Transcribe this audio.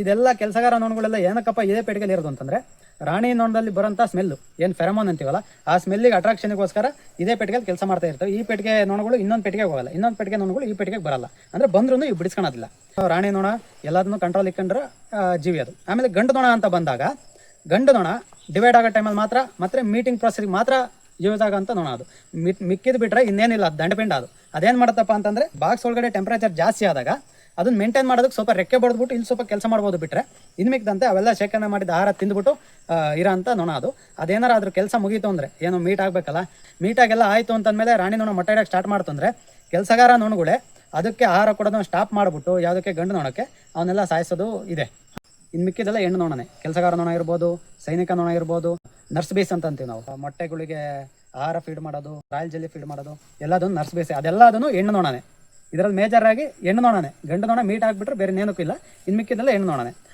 ಇದೆಲ್ಲ ಕೆಲಸಗಾರ ನೋಣಗಳೆಲ್ಲ ಏನಕ್ಕಪ್ಪ ಇದೇ ಪೆಟ್ಟಿಗೆಲಿ ಇರೋದು ಅಂತಂದ್ರೆ ರಾಣಿ ನೋಣದಲ್ಲಿ ಬರೋಂಥ ಸ್ಮೆಲ್ಲು ಏನು ಫೆರಮೋನ್ ಅಂತೀವಲ್ಲ ಆ ಸ್ಮೆಲ್ಲಿಗೆ ಅಟ್ರಾಕ್ಷನ್ಗೋಸ್ಕರ ಇದೇ ಪೆಟ್ಟಿಗೆಲಿ ಕೆಲಸ ಮಾಡ್ತಾ ಇರ್ತವೆ. ಈ ಪೆಟ್ಟಿಗೆ ನೋಣಗಳು ಇನ್ನೊಂದು ಪೆಟ್ಟಿಗೆಗೆ ಹೋಗಲ್ಲ. ಇನ್ನೊಂದು ಪೆಟ್ಟಿಗೆ ನೋಣಗಳು ಈ ಪೆಟ್ಟಿಗೆಗೆ ಬರಲ್ಲ. ಅಂದ್ರೆ ಬಂದ್ರೂ ಇವು ಬಿಡಿಸ್ಕೊಳೋದಿಲ್ಲ. ರಾಣಿ ನೋಣ ಎಲ್ಲದನ್ನು ಕಂಟ್ರೋಲ್ ಇಕ್ಕಂಡ್ರೆ ಆ, ಜೀವಿ ಅದು. ಆಮೇಲೆ ಗಂಡು ನೋಣ ಅಂತ ಬಂದಾಗ ಗಂಡು ನೋಣ ಡಿವೈಡ್ ಆಗೋ ಟೈಮಲ್ಲಿ ಮಾತ್ರ ಮತ್ತೆ ಮೀಟಿಂಗ್ ಪ್ರೊಸೆಸ್ಗೆ ಮಾತ್ರ ಯೂಸ್ ಆಗೋಂಥ ನೋಣ ಅದು. ಮಿಕ್ಕಿದ್ ಬಿಟ್ರೆ ಇನ್ನೇನಿಲ್ಲ ದಂಡಪಿಂಡ ಅದು. ಅದೇನು ಮಾಡುತ್ತಪ್ಪ ಅಂತಂದ್ರೆ ಬಾಕ್ಸ್ ಒಳಗಡೆ ಟೆಂಪ್ರೇಚರ್ ಜಾಸ್ತಿ ಆದಾಗ ಅದನ್ನ ಮೇಂಟೈನ್ ಮಾಡೋದಕ್ಕೆ ಸ್ವಲ್ಪ ರೆಕ್ಕೆ ಬಡ್ದ್ಬಿಟ್ಟು ಇಲ್ಲಿ ಸ್ವಲ್ಪ ಕೆಲಸ ಮಾಡ್ಬೋದು ಬಿಟ್ಟರೆ ಇನ್ ಮಿಕ್ದಂತೆ ಅವೆಲ್ಲ ಶೇಖರಣೆ ಮಾಡಿದ ಆಹಾರ ತಿಂದ್ಬಿಟ್ಟು ಇರೋ ಅಂತ ನೊಣ ಅದು. ಅದೇನಾರ ಅದ್ರ ಕೆಲಸ ಮುಗೀತು ಅಂದರೆ, ಏನು ಮೀಟ್ ಆಗಬೇಕಲ್ಲ ಮೀಟಾಗೆಲ್ಲ ಆಯಿತು ಅಂತಂದಮೇಲೆ ರಾಣಿ ನೊಣ ಮೊಟ್ಟೆ ಇಡೋಕ್ಕೆ ಸ್ಟಾರ್ಟ್ ಮಾಡ್ತು ಅಂದರೆ, ಕೆಲಸಗಾರ ನೊಣಗಳೇ ಅದಕ್ಕೆ ಆಹಾರ ಕೊಡೋದನ್ನ ಸ್ಟಾಪ್ ಮಾಡಿಬಿಟ್ಟು ಯಾವುದಕ್ಕೆ ಗಂಡು ನೊಣಕ್ಕೆ ಅವನ್ನೆಲ್ಲ ಸಾಯಿಸೋದು ಇದೆ. ಇನ್ನು ಮಿಕ್ಕಿದೆಲ್ಲ ಹೆಣ್ಣು ನೋಣನೆ. ಕೆಲಸಗಾರ ನೋಣ ಇರ್ಬೋದು, ಸೈನಿಕ ನೋಣ ಇರ್ಬೋದು, ನರ್ಸ್ ಬೇಸ್ ಅಂತ ಅಂತೀವಿ ನಾವು. ಮೊಟ್ಟೆಗಳಿಗೆ ಆಹಾರ ಫೀಡ್ ಮಾಡೋದು, ರಾಯಲ್ ಜೆಲ್ಲಿ ಫೀಡ್ ಮಾಡೋದು, ಎಲ್ಲದನ್ನು ನರ್ಸ್ ಬೇಸ್ ಅದೆಲ್ಲದನ್ನು ಹೆಣ್ಣು ನೋಣನೆ. ಇದರಲ್ಲಿ ಮೇಜರ್ ಆಗಿ ಹೆಣ್ಣು ನೋಣನೆ. ಗಂಡು ನೋಣ ಮೀಟ್ ಆಗಿಬಿಟ್ರೆ ಬೇರೆ ಏನಕ್ಕೂ ಇಲ್ಲ. ಇನ್ನು ಮಿಕ್ಕಿದೆಲ್ಲ ಹೆಣ್ಣು ನೋಣನೆ.